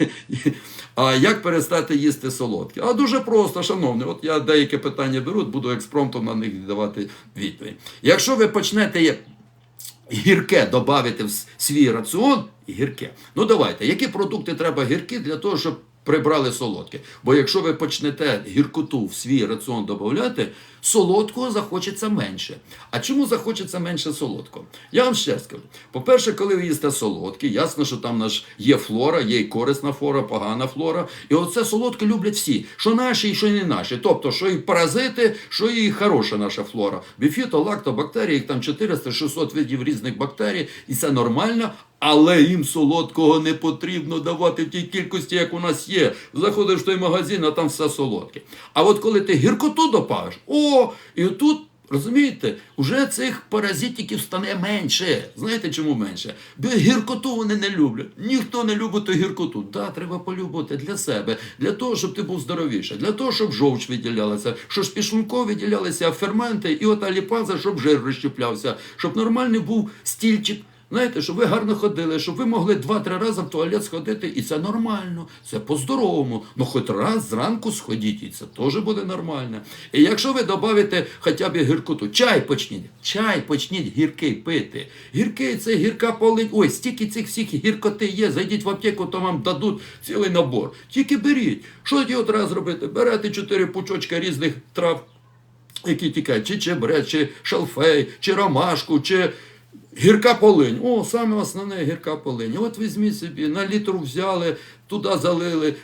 А як перестати їсти солодке? А дуже просто, шановні. От я деякі питання беру, буду експромтом на них давати відповідь. Якщо ви почнете гірке додати в свій раціон, гірке. Ну давайте, які продукти треба гіркі для того, щоб прибрали солодке? Бо якщо ви почнете гіркоту в свій раціон додати, солодкого захочеться менше. А чому захочеться менше солодкого? Я вам ще скажу. По-перше, коли ви їсте солодке, ясно, що там наш є флора, є і корисна флора, погана флора. І оце солодке люблять всі, що наші що не наші. Тобто, що і паразити, що і хороша наша флора. Біфіто, лактобактерії, їх там 400-600 видів різних бактерій, і це нормально. Але їм солодкого не потрібно давати в тій кількості, як у нас є. Заходиш в той магазин, а там все солодке. А от коли ти гіркоту допавиш, о, і тут. Розумієте, уже цих паразитиків стане менше. Знаєте чому менше? Бо гіркоту вони не люблять. Ніхто не любить ту гіркоту. Да, треба полюбити для себе, для того, щоб ти був здоровіше, для того, щоб жовч виділялася, щоб з підшлунково виділялися ферменти, і ота ліпаза, щоб жир розщеплявся, щоб нормальний був стільчик. Знаєте, щоб ви гарно ходили, щоб ви могли два-три рази в туалет сходити, і це нормально, це по-здоровому. Ну, хоч раз зранку сходіть, і це теж буде нормально. І якщо ви додаєте хоча б гіркоту, чай почніть, чай почніть гіркий пити. Гіркий це гірка полинь. Ой, стільки цих всіх гіркоти є. Зайдіть в аптеку, то вам дадуть цілий набор. Тільки беріть. Що тоді одразу робити? Берете чотири пучочка різних трав які тікають, чи чебрець, чи шалфей, чи ромашку, чи гірка полинь. О, саме основне гірка полинь. От візьміть собі, на літру взяли, туди залили.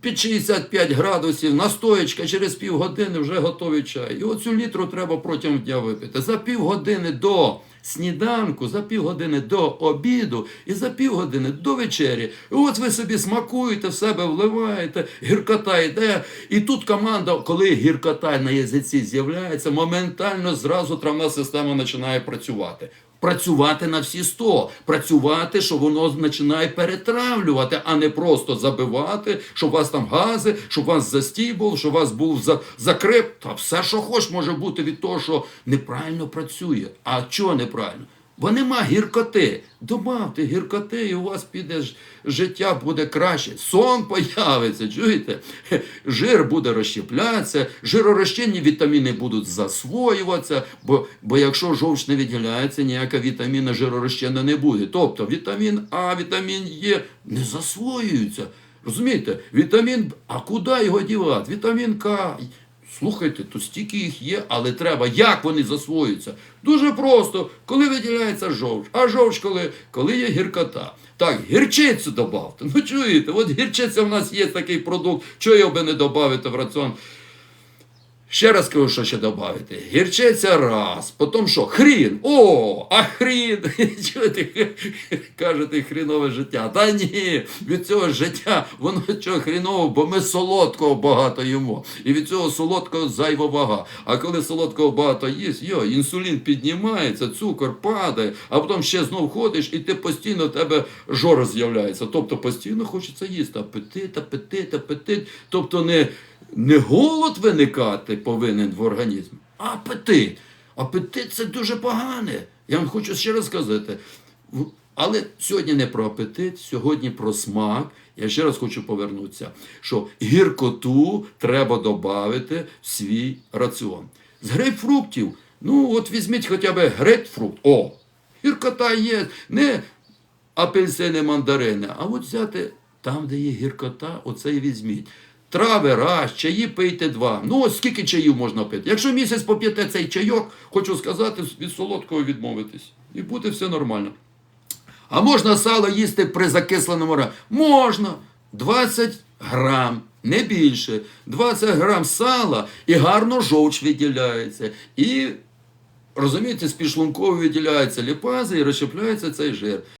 Під 65 градусів, настоячка, через півгодини вже готовий чай. І оцю літру треба протягом дня випити. За півгодини до сніданку, за півгодини до обіду і за півгодини до вечері. І от ви собі смакуєте, в себе вливаєте, гіркота йде. І тут команда, коли гіркота на язиці з'являється, моментально зразу травна система починає працювати. Працювати на всі 100, працювати, що воно починає перетравлювати, а не просто забивати, щоб у вас там гази, щоб у вас застій був, щоб у вас був за, закрип. Та все, що хоч, може бути від того, що неправильно працює. А чого неправильно? Бо нема гіркоти. Добавте гіркоти, і у вас піде життя буде краще. Сон появиться, чуєте? Жир буде розщеплятися, жиророзчинні вітаміни будуть засвоюватися, бо, бо якщо жовч не виділяється, ніяка вітаміна жиророзчинна не буде. Тобто вітамін А, вітамін Е не засвоюються. Розумієте? Вітамін, а куди його дівати? Вітамін К. Слухайте, то стільки їх є, але треба. Як вони засвоюються? Дуже просто, коли виділяється жовч. А жовч коли? Коли є гіркота. Так, гірчицю додавте. Ну чуєте, от гірчиця в нас є такий продукт, чого його би не додати в раціон. Ще раз кажу, що ще додати. Гірчиця раз, потім що? Хрін. О, а хрін. Чуєте, кажете, хрінове життя. Та ні, від цього життя, воно чого хріново, бо ми солодкого багато їмо. І від цього солодкого зайва вага. А коли солодкого багато їсть, йо, інсулін піднімається, цукор падає, а потім ще знов ходиш, і ти постійно в тебе жор з'являється. Тобто постійно хочеться їсти. Апетит, апетит, апетит. Тобто не. Не голод виникати повинен в організмі, а апетит. Апетит це дуже погане. Я вам хочу ще раз сказати. Але сьогодні не про апетит, сьогодні про смак. Я ще раз хочу повернутися, що гіркоту треба додати в свій раціон. З грейпфруктів, ну от візьміть хоча б грейпфрукт. О, гіркота є. Не апельсини, мандарини, а от взяти там, де є гіркота, оце і візьміть. Трави раз, чаї пийте два. Ну, ось скільки чаїв можна пити. Якщо місяць поп'єте цей чайок, хочу сказати, від солодкого відмовитись. І буде все нормально. А можна сало їсти при закисленому ра? Можна. 20 грам, не більше. 20 грам сала і гарно жовч виділяється. І, розумієте, з підшлунково виділяється ліпази і розщепляється цей жир.